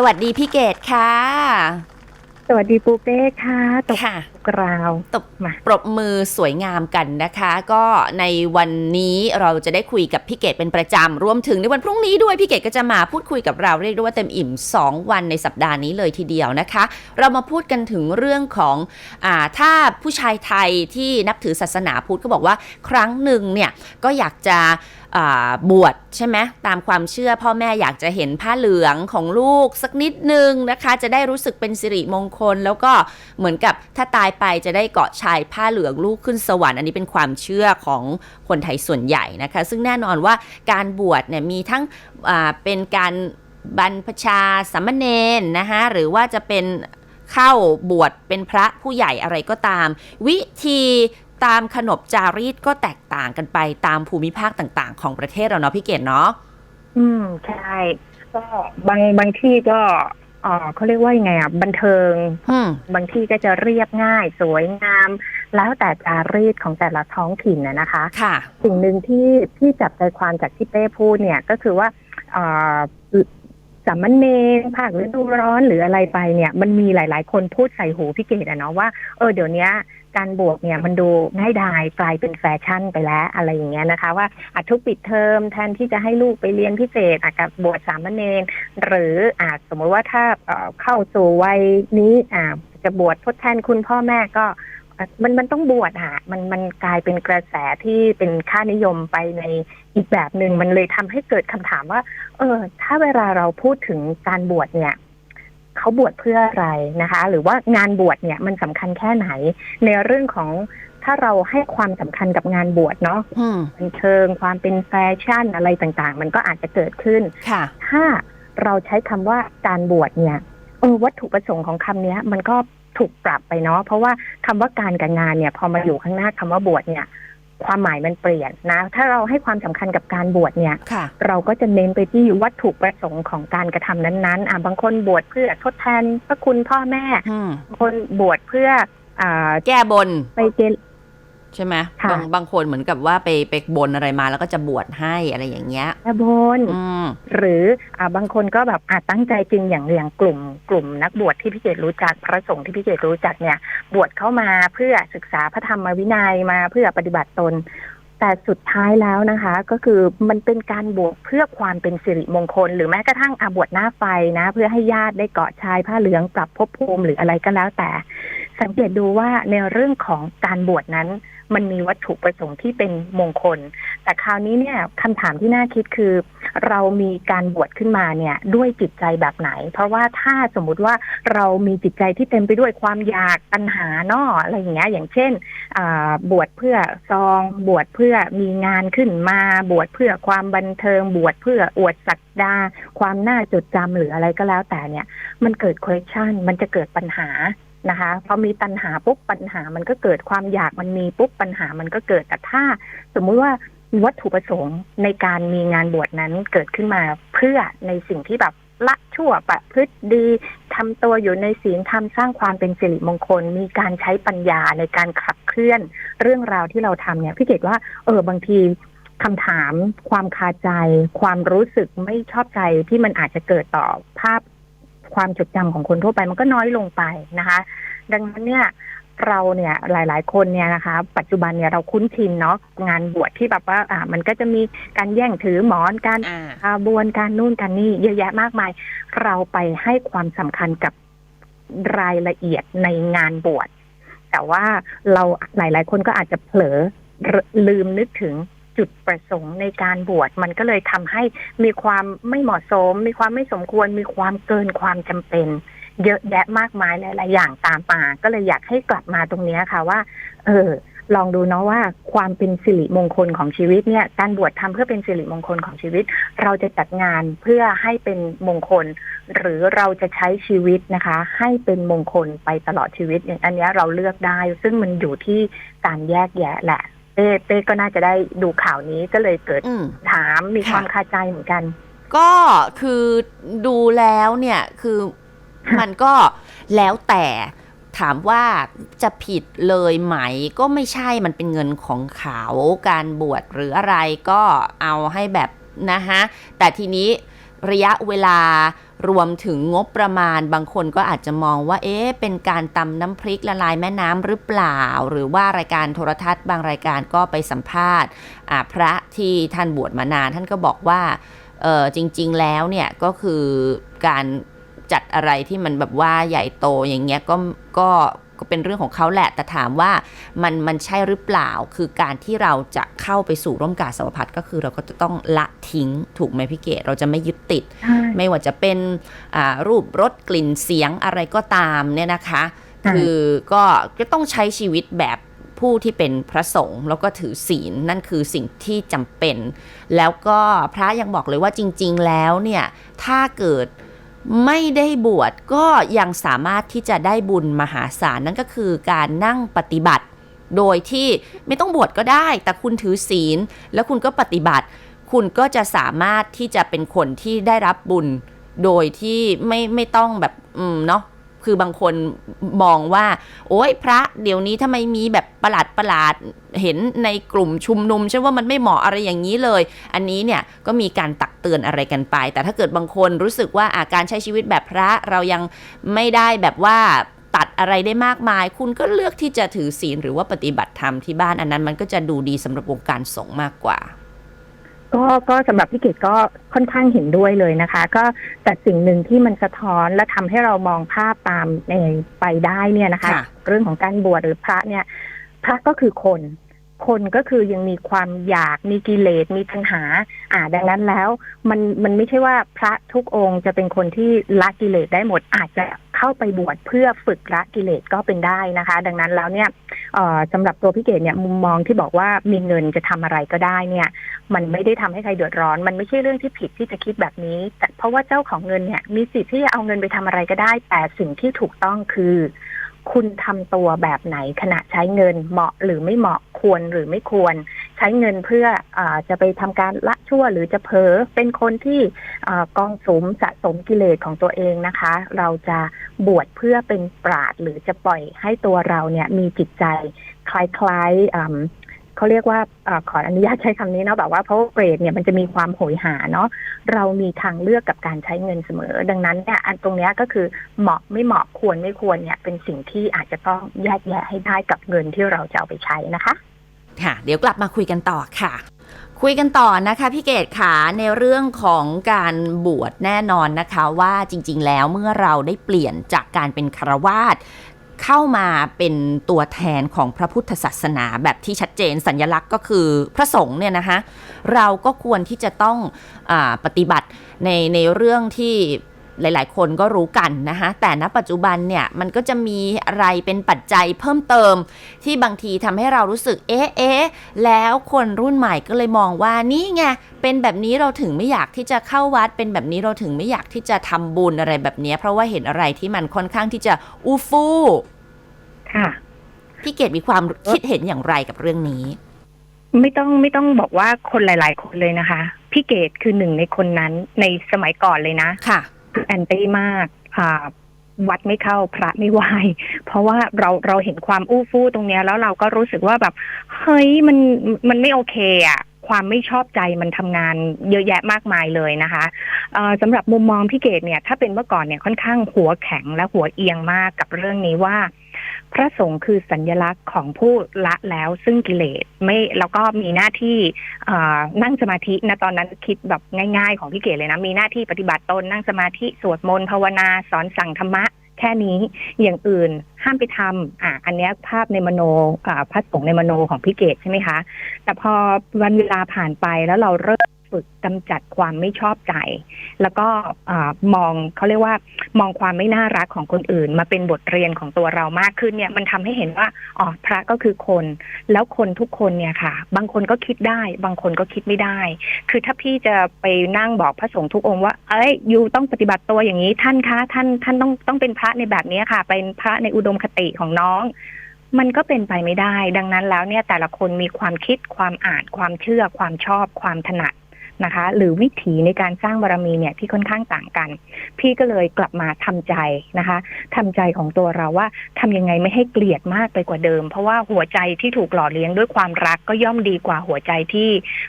สวัสดีพี่เกดค่ะ สวัสดีปูเป้ค่ะตกค่ะกราวตบมาปรบมือสวยงามกันนะคะ ก็ในวันนี้เราจะได้คุยกับพี่เกดเป็นประจำรวมถึงในวันพรุ่งนี้ด้วยพี่เกดก็จะมาพูดคุยกับเราเรียกได้ว่าเต็มอิ่ม 2 วันในสัปดาห์นี้เลยทีเดียวนะคะ เรามาพูดกันถึงเรื่องของอาถ้าผู้ชายไทยที่นับถือศาสนาพุทธก็บอกว่าครั้งหนึ่งเนี่ยก็อยากจะอ่าบวชใช่ไหมตามความเชื่อพ่อแม่อยากจะเห็นผ้าเหลืองของลูกสักนิดนึงนะคะ จะได้รู้สึกเป็นสิริมงคล แล้วก็เหมือนกับถ้าตายไปจะได้เกาะชายผ้าเหลืองลูกขึ้นสวรรค์อันนี้เป็นความเชื่อของคนไทยส่วนใหญ่นะคะ ซึ่งแน่นอนว่าการบวชเนี่ยมีทั้งเป็นการบรรพชาสามเณรนะคะหรือว่าจะเป็นเข้าบวชเป็นพระผู้ใหญ่อะไรก็ตาม วิธีตามขนบจารีตก็แตกต่างกันไปตามภูมิภาคต่างๆ ของประเทศเราเนาะพี่เกดเนาะอืมใช่ ก็บางบางที่ก็ เอ่อเขาเรียกว่ายังไงอะบันเทิง อืม บางที่ก็จะเรียบง่าย สวยงาม แล้วแต่จารีตของแต่ละท้องถิ่นนะนะคะ ค่ะ สิ่งหนึ่งที่ที่จับใจความจากที่เป้พูดเนี่ยก็คือว่าเอ่อสามเณรภาคฤดูร้อนหรืออะไรไปเนี่ย มันมีหลาย ๆ คนพูดใส่หูพี่เกดอะเนาะว่าเออเดี๋ยวเนี้ย การบวชเนี่ยมันดูง่ายดายกลายเป็นแฟชั่นไปแล้วอะไรอย่างเงี้ยนะคะ ว่าอาจทุกปิดเทอมแทนที่จะให้ลูกไปเรียนพิเศษอาจจะบวชสามเณรหรืออาจสมมติว่าถ้าเข้าสู่วัยนี้อ่าจะบวชทดแทนคุณพ่อแม่ก็มันมันต้องบวชอะมันมันกลายเป็นกระแสที่เป็นค่านิยมไปในอีกแบบหนึ่งมันเลยทำให้เกิดคำถามว่า เออ ถ้าเวลาเราพูดถึงการบวชเนี่ย เขาบวชเพื่ออะไรนะคะ หรือว่างานบวชเนี่ยมันสำคัญแค่ไหน ในเรื่องของถ้าเราให้ความสำคัญกับงานบวชเนาะอืมบันเทิงความเป็นแฟชั่นอะไรต่างๆ มันก็อาจจะเกิดขึ้นค่ะถ้าเราใช้คำว่าการบวชเนี่ยเออวัตถุประสงค์ของคำเนี้ย มันก็ถูกปรับไปเนาะเพราะว่าคำว่าการกับงานเนี่ย พอมาอยู่ข้างหน้าคำว่าบวชเนี่ย ความหมายมันเปลี่ยนนะ ถ้าเราให้ความสำคัญกับการบวชเนี่ยค่ะเราก็จะเน้นไปที่วัตถุประสงค์ของการกระทำนั้นๆอะบางคนบวชเพื่อทดแทนพระคุณพ่อแม่อืมบางคนบวชเพื่ออ่าแก้บนไปเกณฑ์ ใช่ไหมค่ะบางบางคนเหมือนกับว่าไปไปบนอะไรมาแล้วก็จะบวชให้อะไรอย่างเงี้ยแก้บนอืมหรืออ่าบางคนก็แบบอาจตั้งใจจริงอย่างอย่างกลุ่ม กลุ่มนักบวชที่พี่เกดรู้จักพระสงฆ์ที่พี่เกดรู้จักเนี่ย บวชเข้ามาเพื่อศึกษาพระธรรมวินัยมาเพื่อปฏิบัติตน แต่สุดท้ายแล้วนะคะ ก็คือมันเป็นการบวชเพื่อความเป็นสิริมงคล หรือแม้กระทั่งอาบวชหน้าไฟนะ เพื่อให้ญาติได้เกาะชายผ้าเหลืองปรับภพภูมิหรืออะไรก็แล้วแต่ สังเกตดูว่าในเรื่องของการบวชนั้น มันมีวัตถุประสงค์ที่เป็นมงคล แต่คราวนี้เนี่ยคำถามที่น่าคิดคือ เรามีการบวชขึ้นมาเนี่ยด้วยจิตใจแบบไหน เพราะว่าถ้าสมมุติว่าเรามีจิตใจที่เต็มไปด้วยความอยากตัณหาเนาะอะไรอย่างเงี้ยอย่างเช่นบวชเพื่อซองบวชเพื่อมีงานขึ้นมาบวชเพื่อความบันเทิงบวชเพื่ออวดศักดา ความน่าจดจำหรืออะไรก็แล้วแต่เนี่ย มันเกิด question มันจะเกิดปัญหา นะคะพอมีตัณหาปุ๊บปัญหามันก็เกิดความอยากมันมีปุ๊บปัญหามันก็เกิดแต่ถ้า สมมุติว่าวัตถุประสงค์ในการมีงานบวชนั้นเกิดขึ้นมาเพื่อในสิ่งที่แบบละชั่วประพฤติดีทำตัวอยู่ในศีลธรรมสร้างความเป็นสิริมงคล มีการใช้ปัญญาในการขับเคลื่อน เรื่องราวที่เราทำเนี่ยพี่เกดว่าเออบางทีคำถาม ความคาใจ ความรู้สึกไม่ชอบใจที่มันอาจจะเกิดต่อภาพ ความจดจำของคนทั่วไปมันก็น้อยลงไปนะคะ ดังนั้นเนี่ยเราเนี่ยหลาย ๆ คนเนี่ยนะคะ ปัจจุบันเนี่ยเราคุ้นชินเนาะงานบวชที่แบบว่าอ่า มันก็จะมีการแย่งถือหมอนการอ่าอาบวนการนู่นการนี่เยอะแยะมากมาย เราไปให้ความสำคัญกับรายละเอียดในงานบวชแต่ว่าเราหลาย ๆ คนก็อาจจะเผลอลืมนึกถึง จุดประสงค์ในการบวชมันก็เลยทำให้มีความไม่เหมาะสม มีความไม่สมควร มีความเกินความจำเป็น เยอะแยะมากมายหลายๆอย่างตามมาก็เลยอยากให้กลับมาตรงนี้ค่ะว่า เออลองดูเนาะว่าความเป็นสิริมงคลของชีวิตเนี่ย การบวชทำเพื่อเป็นสิริมงคลของชีวิต เราจะจัดงานเพื่อให้เป็นมงคล หรือเราจะใช้ชีวิตนะคะ ให้เป็นมงคลไปตลอดชีวิตอย่างอันนี้เราเลือกได้ ซึ่งมันอยู่ที่การแยกแยะแหละ เต้เต้ก็น่าจะได้ดูข่าวนี้ก็เลยเกิดอืม ถามมีค่ะ ความคาใจเหมือนกัน ก็คือดูแล้วเนี่ยคือค่ะมันก็แล้วแต่ถามว่าจะผิดเลยไหมก็ไม่ใช่มันเป็นเงินของเขาการบวชหรืออะไรก็เอาให้แบบนะฮะ แต่ทีนี้ระยะเวลา รวมถึงงบประมาณ บางคนก็อาจจะมองว่า เอ๊ะ เป็นการตำน้ำพริกละลายแม่น้ำหรือเปล่า หรือว่ารายการโทรทัศน์ บางรายการก็ไปสัมภาษณ์อ่าพระที่ท่านบวชมานาน ท่านก็บอกว่าเออจริง ๆ แล้วเนี่ยก็คือการจัดอะไรที่มันแบบว่าใหญ่โตอย่างเงี้ยก็ก็ ก็เป็นเรื่องของเขาแหละ แต่ถามว่ามันมันใช่หรือเปล่า คือการที่เราจะเข้าไปสู่ร่มกาสาวพัดก็คือเราก็จะต้องละทิ้งถูกไหมพี่เกดเราจะไม่ยึดติดใช่ไม่ว่าจะเป็นอ่ารูปรสกลิ่นเสียงอะไรก็ตามเนี่ยนะคะค่ะคือก็ก็ต้องใช้ชีวิตแบบผู้ที่เป็นพระสงฆ์แล้วก็ถือศีลนั่นคือสิ่งที่จำเป็น แล้วก็พระยังบอกเลยว่าจริง ๆ แล้วเนี่ยถ้าเกิด ไม่ได้บวชก็ยังสามารถที่จะได้บุญมหาศาลนั่นก็คือการนั่งปฏิบัติ โดยที่ไม่ต้องบวชก็ได้ แต่คุณถือศีล แล้วคุณก็ปฏิบัติ คุณก็จะสามารถที่จะเป็นคนที่ได้รับบุญ โดยที่ไม่ไม่ต้องแบบอืมเนาะ คือบางคนมองว่า โอ้ยพระเดี๋ยวนี้ทำไมมีแบบประหลาดประหลาดเห็นในกลุ่มชุมนุมฉันว่ามันไม่เหมาะอะไรอย่างนี้เลย อันนี้เนี่ยก็มีการตักเตือนอะไรกันไป แต่ถ้าเกิดบางคนรู้สึกว่าอาการใช้ชีวิตแบบพระเรายังไม่ได้แบบว่าตัดอะไรได้มากมาย คุณก็เลือกที่จะถือศีลหรือว่าปฏิบัติธรรมที่บ้านอันนั้นมันก็จะดูดีสำหรับวงการสงฆ์มากกว่า ก็ก็สำหรับพี่เกดก็ค่อนข้างเห็นด้วยเลยนะคะ ก็แต่สิ่งหนึ่งที่มันสะท้อนและทำให้เรามองภาพตามในไปได้เนี่ยนะคะ ค่ะ เรื่องของการบวชหรือพระเนี่ย พระก็คือคน คนก็คือยังมีความอยากมีกิเลสมีปัญหา อ่า ดังนั้นแล้ว มันมันไม่ใช่ว่าพระทุกองค์จะเป็นคนที่ละกิเลสได้หมดอาจจะ เข้าไปบวชเพื่อฝึกละกิเลสก็เป็นได้นะคะ ดังนั้นแล้วเนี่ยสำหรับตัวพี่เกดเนี่ยมุมมองที่บอกว่ามีเงินจะทำอะไรก็ได้เนี่ย มันไม่ได้ทำให้ใครเดือดร้อน มันไม่ใช่เรื่องที่ผิดที่จะคิดแบบนี้ แต่เพราะว่าเจ้าของเงินเนี่ยมีสิทธิ์ที่จะเอาเงินไปทำอะไรก็ได้ แต่สิ่งที่ถูกต้องคือ คุณทำตัวแบบไหนขณะใช้เงินเหมาะหรือไม่เหมาะควรหรือไม่ควร ใช้เงินเพื่ออจะไปทำการละชั่วหรือจะเผลอเป็นคนที่อกองสมสะสมกิเลสของตัวเองนะคะ เราจะบวชเพื่อเป็นปราดหรือจะปล่อยให้ตัวเราเนี่ยมีจิตใจคล้ายๆเขาเรียกว่าอขออนุญาตใช้คำนี้เนาะแบบว่าเพราะเกรดเนี่ยมันจะมีความโหยหาเนาะเรามีทางเลือกกับการใช้เงินเสมอ ดังนั้นเนี่ยอันตรงนี้ก็คือเหมาะไม่เหมาะควรไม่ควรเนี่ยเป็นสิ่งที่อาจจะต้องแยกแยะให้ได้กับเงินที่เราจะเอาไปใช้นะคะ ค่ะ เดี๋ยวกลับมาคุยกันต่อค่ะคุยกันต่อนะคะพี่เกดขาในเรื่องของการบวชแน่นอนนะคะว่าจริง ๆ แล้วเมื่อเราได้เปลี่ยนจากการเป็นคารวาสเข้ามาเป็นตัวแทนของพระพุทธศาสนาแบบที่ชัดเจนสัญลักษณ์ก็คือพระสงฆ์เนี่ยนะคะเราก็ควรที่จะต้องอปฏิบัติในในเรื่องที่ หลาย ๆ คนก็รู้กันนะคะแต่ณปัจจุบันเนี่ยมันก็จะมีอะไรเป็นปัจจัยเพิ่มเติม ที่บางทีทำให้เรารู้สึกเอ๊ะเอ๊ะแล้วคนรุ่นใหม่ก็เลยมองว่านี่ไงเป็นแบบนี้เราถึงไม่อยากที่จะเข้าวัด เป็นแบบนี้เราถึงไม่อยากที่จะทำบุญอะไรแบบเนี้ยเพราะว่าเห็นอะไรที่มันค่อนข้างที่จะอู้ฟู่ค่ะพี่เกดมีความคิดเห็นอย่างไรกับเรื่องนี้ ไม่ต้องไม่ต้องบอกว่าคนหลาย ๆ คนเลยนะคะ พี่เกดคือหนึ่งในคนนั้นในสมัยก่อนเลยนะค่ะคือ แอนตี้มากอ่าวัดไม่เข้าพระไม่ไหวเพราะว่าเราเราเห็นความอู้ฟู่ตรงเนี้ยแล้วเราก็รู้สึกว่าแบบเฮ้ยมันมันไม่โอเคอะความไม่ชอบใจมันทำงานเยอะแยะมากมายเลยนะคะเอ่อสำหรับมุมมองพี่เกดเนี่ยถ้าเป็นเมื่อก่อนเนี่ยค่อนข้างหัวแข็งและหัวเอียงมากกับเรื่องนี้ว่า พระสงฆ์คือสัญลักษณ์ของผู้ละแล้วซึ่งกิเลสไม่แล้วก็มีหน้าที่นั่งสมาธินะตอนนั้นคิดแบบง่าย ๆ ของพี่เก๋เลยนะ มีหน้าที่ปฏิบัติตนนั่งสมาธิสวดมนต์ภาวนาสอนสั่งธรรมะแค่นี้อย่างอื่นห้ามไปทำอะอันนี้ภาพในมโนอ่าพระสงฆ์ในมโนของพี่เกศใช่ไหมคะ แต่พอวันเวลาผ่านไปแล้วเราเริ่ม ฝึกกำจัดความไม่ชอบใจ แล้วก็อมองเขาเรียกว่ามองความไม่น่ารักของคนอื่น มาเป็นบทเรียนของตัวเรามากขึ้นเนี่ยมันทำให้เห็นว่าอ๋อพระก็คือคน แล้วคนทุกคนเนี่ยค่ะ บางคนก็คิดได้ บางคนก็คิดไม่ได้ คือถ้าพี่จะไปนั่งบอกพระสงฆ์ทุกองค์ว่า เอ้ยยูต้องปฏิบัติตัวอย่างนี้ท่านคะท่านท่านต้องต้องเป็นพระในแบบนี้ค่ะ เป็นพระในอุดมคติของน้องมันก็เป็นไปไม่ได้ ดังนั้นแล้วเนี่ยแต่ละคนมีความคิดความอ่านความเชื่อความชอบความถนัด นะคะ หรือวิถีในการสร้างบารมีเนี่ยที่ค่อนข้างต่างกัน พี่ก็เลยกลับมาทำใจนะคะทำใจของตัวเราว่าทำยังไงไม่ให้เกลียดมากไปกว่าเดิม เพราะว่าหัวใจที่ถูกหล่อเลี้ยงด้วยความรักก็ย่อมดีกว่าหัวใจที่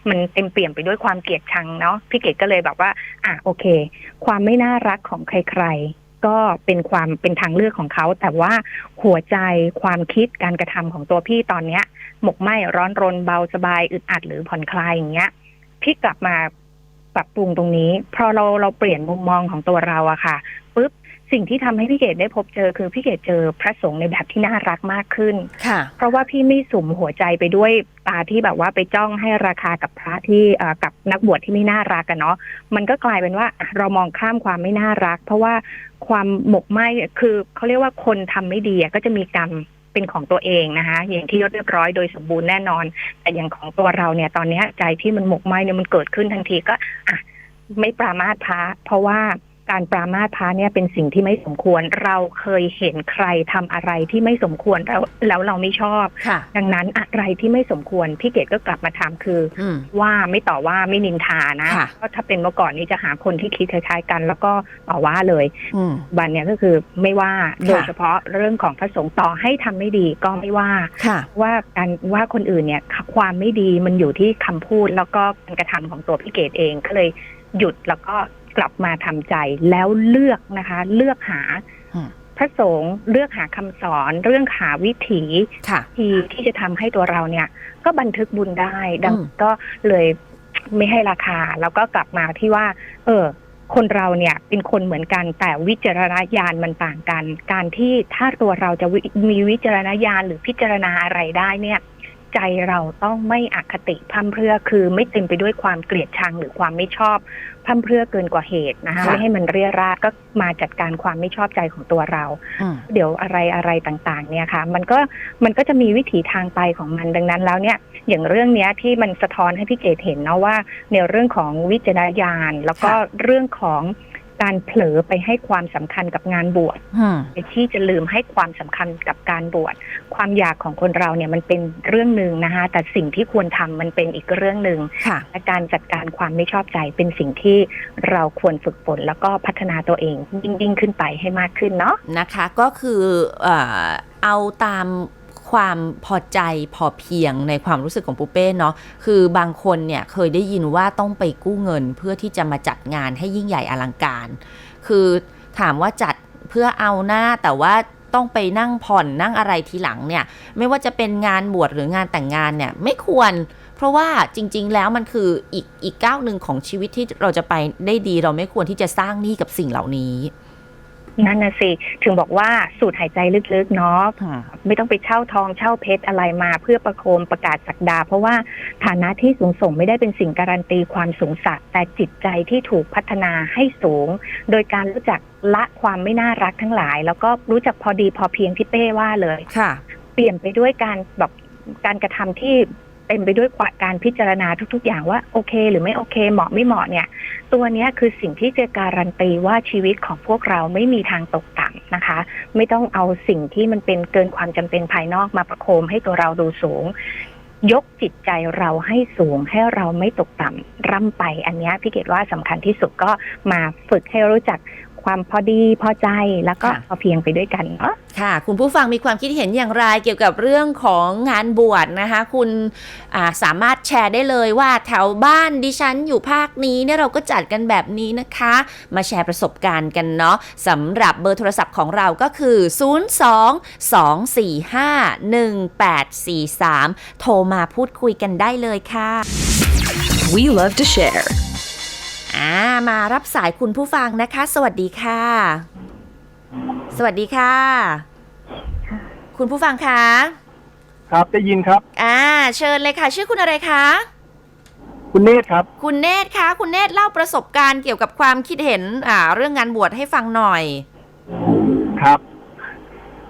มันเต็มเปี่ยมไปด้วยความเกลียดชังเนาะพี่เกดก็เลยแบบว่าอะโอเค ความไม่น่ารักของใคร ๆก็เป็นความเป็นทางเลือกของเขา แต่ว่าหัวใจความคิดการกระทำของตัวพี่ตอนเนี้ย หมกไหมร้อนรนเบาสบายอึดอัดหรือผ่อนคลายอย่างเงี้ย พี่กลับมาปรับปรุงตรงนี้ พอเราเราเปลี่ยนมุมมองของตัวเราอะค่ะปุ๊บสิ่งที่ทำให้พี่เกดได้พบเจอคือพี่เกดเจอพระสงฆ์ในแบบที่น่ารักมากขึ้นค่ะ เพราะว่าพี่ไม่สุ่มหัวใจไปด้วยตาที่แบบว่าไปจ้องให้ราคากับพระที่เอ่อกับนักบวชที่ไม่น่ารักกันเนาะมันก็กลายเป็นว่าอะเรามองข้ามความไม่น่ารัก เพราะว่าความหมกไหมคือเขาเรียกว่าคนทำไม่ดีอะก็จะมีกรรม เป็นของตัวเองนะคะอย่างที่เรียบร้อยโดยสมบูรณ์แน่นอน แต่อย่างของตัวเราเนี่ยตอนนี้ใจที่มันหมกไหมเนี่ยมันเกิดขึ้นทันทีก็อะไม่ปรามาทพระเพราะว่า การปรามาสพระเนี่ยเป็นสิ่งที่ไม่สมควร เราเคยเห็นใครทำอะไรที่ไม่สมควรแล้วแล้วเราไม่ชอบค่ะดังนั้นอะไรที่ไม่สมควรพี่เกดก็กลับมาถามคืออืมว่าไม่ต่อว่าไม่นินทานะค่ะก็ถ้าเป็นเมื่อก่อนนี้จะหาคนที่คิดคล้ายๆกัน แล้วก็ต่อว่าเลยอืมบันเนี่ยก็คือไม่ว่าค่ะโดยเฉพาะเรื่องของพระสงฆ์ต่อให้ทำไม่ดีก็ไม่ว่าค่ะว่าการว่าคนอื่นเนี่ยความไม่ดีมันอยู่ที่คำพูดแล้วก็การกระทำของตัวพี่เกดเองก็เลยหยุดแล้วก็ กลับมาทำใจแล้วเลือกนะคะ เลือกหาอืมพระสงฆ์เลือกหาคำสอนเรื่องหาวิถีค่ะที่ที่จะทำให้ตัวเราเนี่ย ก็บันทึกบุญได้ ดังอืมก็เลยไม่ให้ราคา แล้วก็กลับมาที่ว่า เออ คนเราเนี่ยเป็นคนเหมือนกันแต่วิจารณญาณมันต่างกัน การที่ถ้าตัวเราจะวิมีวิจารณญาณหรือพิจารณาอะไรได้เนี่ย ใจเราต้องไม่อคติพร่ำเพรื่อคือไม่เต็มไปด้วยความเกลียดชังหรือความไม่ชอบพร่ำเพรื่อเกินกว่าเหตุนะคะค่ะไม่ให้มันเรียราดก็มาจัดการความไม่ชอบใจของตัวเราอืมเดี๋ยวอะไรอะไรต่างๆ เนี่ยค่ะ มันก็มันก็จะมีวิถีทางไปของมันดังนั้นแล้วเนี่ยอย่างเรื่องเนี้ยที่มันสะท้อนให้พี่เกดเห็นเนาะว่าในเรื่องของวิจารณญาณแล้วก็ค่ะเรื่องของ การเผลอไปให้ความสำคัญกับงานบวชอืมที่จะลืมให้ความสำคัญกับการบวชความอยากของคนเราเนี่ยมันเป็นเรื่องหนึ่งนะคะแต่สิ่งที่ควรทำมันเป็นอีกเรื่องหนึ่งค่ะและการจัดการความไม่ชอบใจเป็นสิ่งที่เราควรฝึกฝนแล้วก็พัฒนาตัวเองยิ่งยิ่งขึ้นไปให้มากขึ้นเนาะนะคะ ก็คือเอ่อเอาตาม ความพอใจพอเพียงในความรู้สึกของปูเป้เนาะคือบางคนเนี่ยเคยได้ยินว่าต้องไปกู้เงินเพื่อที่จะมาจัดงานให้ยิ่งใหญ่อลังการ คือถามว่าจัดเพื่อเอาหน้าแต่ว่าต้องไปนั่งผ่อนนั่งอะไรทีหลังเนี่ย ไม่ว่าจะเป็นงานบวชหรืองานแต่งงานเนี่ยไม่ควร เพราะว่าจริง ๆ แล้วมันคืออีกอีกก้าวหนึ่งของชีวิตที่เราจะไปได้ดี เราไม่ควรที่จะสร้างหนี้กับสิ่งเหล่านี้ นั่นนะสิ ถึงบอกว่าสูดหายใจลึกๆเนาะไม่ต้องไปเช่าทองเช่าเพชรอะไรมาเพื่อประโคมประกาศสักดา เพราะว่าฐานะที่สูงส่งไม่ได้เป็นสิ่งการันตีความสูงสักแต่จิตใจที่ถูกพัฒนาให้สูง โดยการรู้จักละความไม่น่ารักทั้งหลาย แล้วก็รู้จักพอดีพอเพียงที่เป้ว่าเลยค่ะ เปลี่ยนไปด้วยการแบบการกระทำที่ เต็มไปด้วยการพิจารณาทุก ๆ อย่างว่าโอเค หรือไม่โอเค เหมาะไม่เหมาะเนี่ย ตัวนี้คือสิ่งที่จะการันตีว่าชีวิตของพวกเราไม่มีทางตกต่ำนะคะ ไม่ต้องเอาสิ่งที่มันเป็นเกินความจำเป็นภายนอกมาประโคมให้ตัวเราดูสูง ยกจิตใจเราให้สูงให้เราไม่ตกต่ำร่ำไป อันนี้พี่เกดว่าสำคัญที่สุดก็มาฝึกให้รู้จัก ความพอดีพอใจแล้วก็ค่ะพอเพียงไปด้วยกันเนาะค่ะ คุณผู้ฟังมีความคิดเห็นอย่างไรเกี่ยวกับเรื่องของงานบวชนะคะ คุณอ่าสามารถแชร์ได้เลยว่าแถวบ้านดิฉันอยู่ภาคนี้เนี่ยเราก็จัดกันแบบนี้นะคะ มาแชร์ประสบการณ์กันเนาะสำหรับเบอร์โทรศัพท์ของเราก็คือ 02 245 1843 โทรมาพูดคุยกันได้เลยค่ะ We love to share. อ่ามารับสายคุณผู้ฟังนะคะ สวัสดีค่ะ สวัสดีค่ะ คุณผู้ฟังคะครับได้ยินครับ อ่า เชิญเลยค่ะ ชื่อคุณอะไรคะ คุณเนตรครับ คุณเนตรคะ คุณเนตรเล่าประสบการณ์เกี่ยวกับความคิดเห็น อ่า เรื่องงานบวชให้ฟังหน่อย ครับ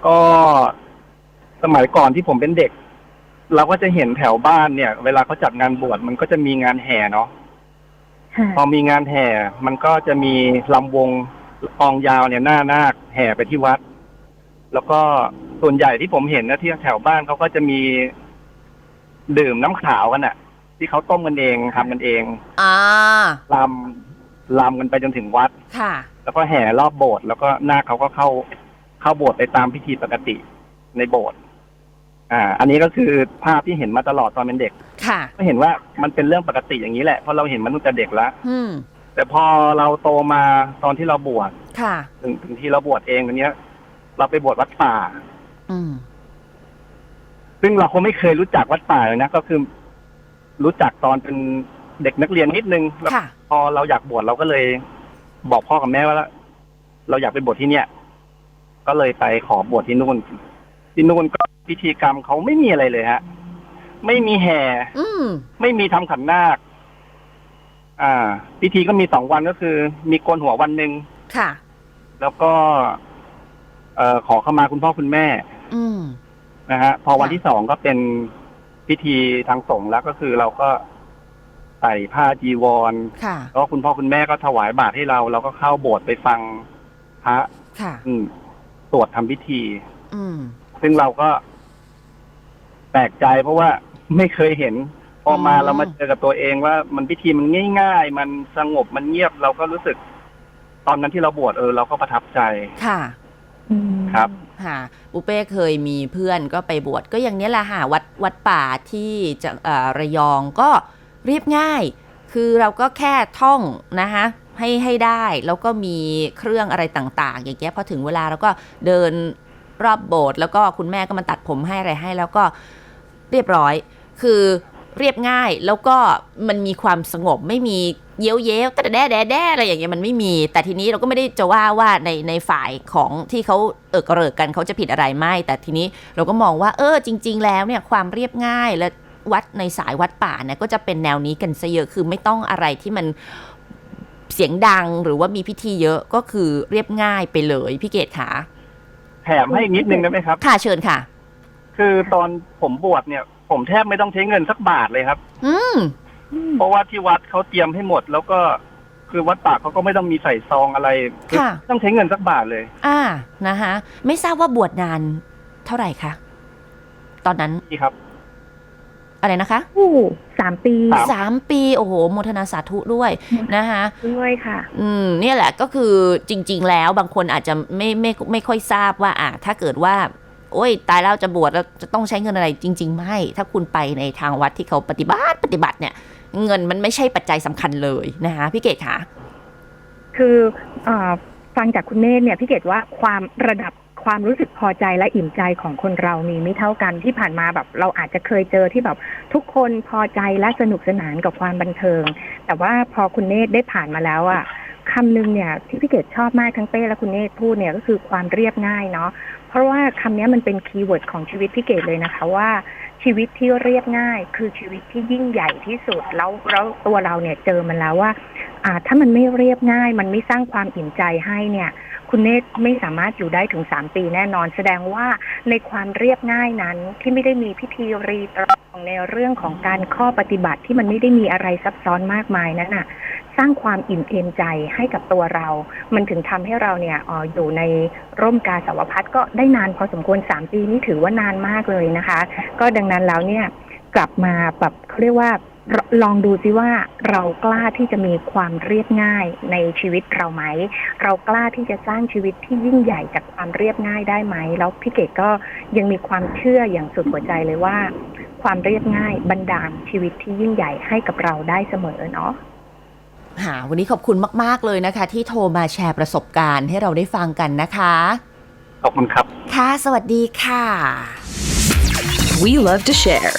ก็สมัยก่อนที่ผมเป็นเด็ก เราก็จะเห็นแถวบ้านเนี่ย เวลาเขาจัดงานบวชมันก็จะมีงานแห่เนาะ พอมีงานแห่ มันก็จะมีลำวงกองยาวเนี่ยหน้านาคแห่ไปที่วัด แล้วก็ส่วนใหญ่ที่ผมเห็นนะที่แถวบ้านเขาก็จะมีดื่มน้ำขาวกันอะที่เขาต้มกันเองทำกันเองอ่าลำลำกันไปจนถึงวัด ค่ะ แล้วก็แห่รอบโบสถ์แล้วก็นาคเขาก็เข้าเข้าโบสถ์ไปตามพิธีปกติในโบสถ์อ่า อันนี้ก็คือภาพที่เห็นมาตลอดตอนเป็นเด็ก ค่ะก็เห็นว่ามันเป็นเรื่องปกติอย่างนี้แหละเพราะเราเห็นมันตั้งแต่เด็กแล้วอืมแต่พอเราโตมาตอนที่เราบวชค่ะ ถึงถึงที่เราบวชเองตอนเนี้ย เราไปบวชวัดป่า อืมซึ่งเราคงไม่เคยรู้จักวัดป่าเลยนะก็คือ รู้จักตอนเป็นเด็กนักเรียนนิดนึงแล้วค่ะ พอเราอยากบวชเราก็เลย บอกพ่อกับแม่ว่า เราอยากไปบวชที่เนี่ย ก็เลยไปขอบวชที่นู่นที่นู่นก็พิธีกรรมเขาไม่มีอะไรเลยฮะ ไม่มีแห่ อืม ไม่มีทำขันนาค อ่า พิธีก็มีสองวันก็คือ มีโกนหัววันหนึ่ง ค่ะ แล้วก็ เอ่อขอเข้ามาคุณพ่อคุณแม่อืม นะฮะ พอวันค่ะ ที่สองก็เป็นพิธีทางสงฆ์แล้วก็คือเราก็ใส่ผ้าจีวร ค่ะ แล้วคุณพ่อคุณแม่ก็ถวายบาตรให้เรา เราก็เข้าโบสถ์ไปฟังพระค่ะ อืมสวดทำพิธี อืม ซึ่งเราก็แปลกใจเพราะว่า ไม่เคยเห็น พอมาอืมเรามาเจอกับตัวเองว่ามันพิธีมันง่าย ๆ มันสงบมันเงียบเราก็รู้สึก ตอนนั้นที่เราบวชเออเราก็ประทับใจค่ะ อืม ครับ ค่ะปุเป้เคยมีเพื่อนก็ไปบวชก็อย่างนี้แหละค่ะวัดวัดป่าที่จะเอ่อระยองก็เรียบง่าย คือเราก็แค่ท่องนะคะให้ให้ได้แล้วก็มีเครื่องอะไรต่าง ๆ อย่างเงี้ยพอถึงเวลาเราก็เดินรอบโบสถ์แล้วก็คุณแม่ก็มาตัดผมให้อะไรให้ แล้วก็เรียบร้อย คือเรียบง่ายแล้วก็มันมีความสงบไม่มีเย้ยวเย้ยวแต่แด้แด้แด้อะไรอย่างเงี้ยมันไม่มี แต่ทีนี้เราก็ไม่ได้จะว่าว่าในในฝ่ายของที่เขาเออกระเริกกันเขาจะผิดอะไรไม่ แต่ทีนี้เราก็มองว่าเออจริง ๆ แล้วเนี่ยความเรียบง่ายและวัดในสายวัดป่าเนี่ยก็จะเป็นแนวนี้กันซะเยอะคือไม่ต้องอะไรที่มันเสียงดังหรือว่ามีพิธีเยอะก็คือเรียบง่ายไปเลยพี่เกดขาแถมให้อีกนิดนึงได้ไหมครับ ค่ะเชิญค่ะ คือตอนผมบวชเนี่ย ผมแทบไม่ต้องใช้เงินสักบาทเลยครับ อืมเพราะว่าที่วัดเขาเตรียมให้หมด แล้วก็คือวัดป่าเขาก็ไม่ต้องมีใส่ซองอะไรอค่ะไม่ต้องใช้เงินสักบาทเลย อ่านะคะไม่ทราบว่าบวชนานเท่าไหร่คะตอนนั้นนี่ครับ อะไรนะคะอู้สามปีครับ สามปี โอ้โหโมทนาสาธุด้วยนะคะด้วยค่ะ อืมเนี่ยแหละก็คือจริง ๆ แล้วบางคนอาจจะไม่ไม่ไม่ค่อยทราบว่าอะถ้าเกิดว่า โอ้ยตายแล้วจะบวชแล้วจะต้องใช้เงินอะไรจริง ๆ ไม่ ถ้าคุณไปในทางวัดที่เขาปฏิบัติปฏิบัติเนี่ย เงินมันไม่ใช่ปัจจัยสำคัญเลยนะคะพี่เกดคะคืออฟังจากคุณเนธเนี่ยพี่เกดว่าความระดับความรู้สึกพอใจและอิ่มใจของคนเรามีไม่เท่ากันที่ผ่านมาแบบเราอาจจะเคยเจอที่แบบทุกคนพอใจและสนุกสนานกับความบันเทิง แต่ว่าพอคุณเนธได้ผ่านมาแล้วอะคำหนึ่งเนี่ยที่พี่เกดชอบมากทั้งเป้และคุณเนธพูดเนี่ยก็คือความเรียบง่ายเนาะ เพราะว่าคำนี้มันเป็นคีย์เวิร์ดของชีวิตพี่เกดเลยนะคะว่าชีวิตที่เรียบง่าย คือชีวิตที่ยิ่งใหญ่ที่สุดแล้วแล้วตัวเราเนี่ยเจอมันแล้วว่า อ่า ถ้ามันไม่เรียบง่าย มันไม่สร้างความอิ่มใจให้เนี่ย คุณเนธไม่สามารถอยู่ได้ถึงสามปีแน่นอน แสดงว่าในความเรียบง่ายนั้นที่ไม่ได้มีพิธีรีตรองในเรื่องของการข้อปฏิบัติที่มันไม่ได้มีอะไรซับซ้อนมากมายนั้นน่ะ ร้างความอิ่มเอมใจให้กับตัวเรา มันถึงทำให้เราเนี่ยออยู่ในร่มกาสาวพัดก็ได้นานพอสมควรสามปีนี่ถือว่านานมากเลยนะคะ ก็ดังนั้นแล้วเนี่ยกลับมาแบบเขาเรียกว่าลลองดูซิว่าเรากล้าที่จะมีความเรียบง่ายในชีวิตเราไหม เรากล้าที่จะสร้างชีวิตที่ยิ่งใหญ่จากความเรียบง่ายได้ไหม แล้วพี่เกดก็ยังมีความเชื่ออย่างสุดหัวใจเลยว่า ความเรียบง่ายบันดาลชีวิตที่ยิ่งใหญ่ให้กับเราได้เสมอเนาะ ค่ะวันนี้ขอบคุณมาก ๆ เลยนะคะ ที่โทรมาแชร์ประสบการณ์ให้เราได้ฟังกันนะคะ ขอบคุณครับ ค่ะ สวัสดีค่ะ We love to share.